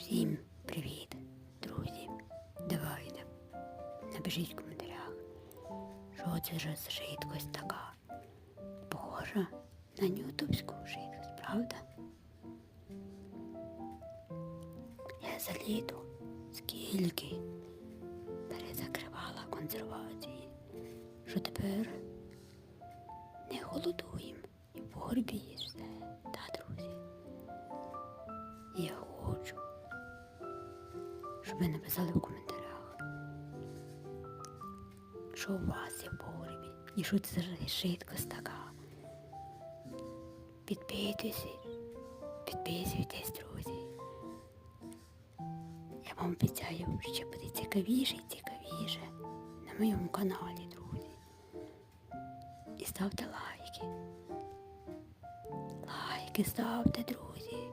Всім привіт, друзі. Давайте. Напишіть в коментарях, що це ж за така. Похожа на ньютубську швидкость, правда? Я за літо скільки перезакривала консервації, що тепер не голодуємо і в погребі є все, та, друзі. Я щоб ви написали в коментарях, що у вас є в погребі і що це за швидкость така. Підписуйтесь, підписуйтесь, друзі. Я вам обіцяю, що буде цікавіше і цікавіше на моєму каналі, друзі. І ставте лайки. Лайки ставте, друзі.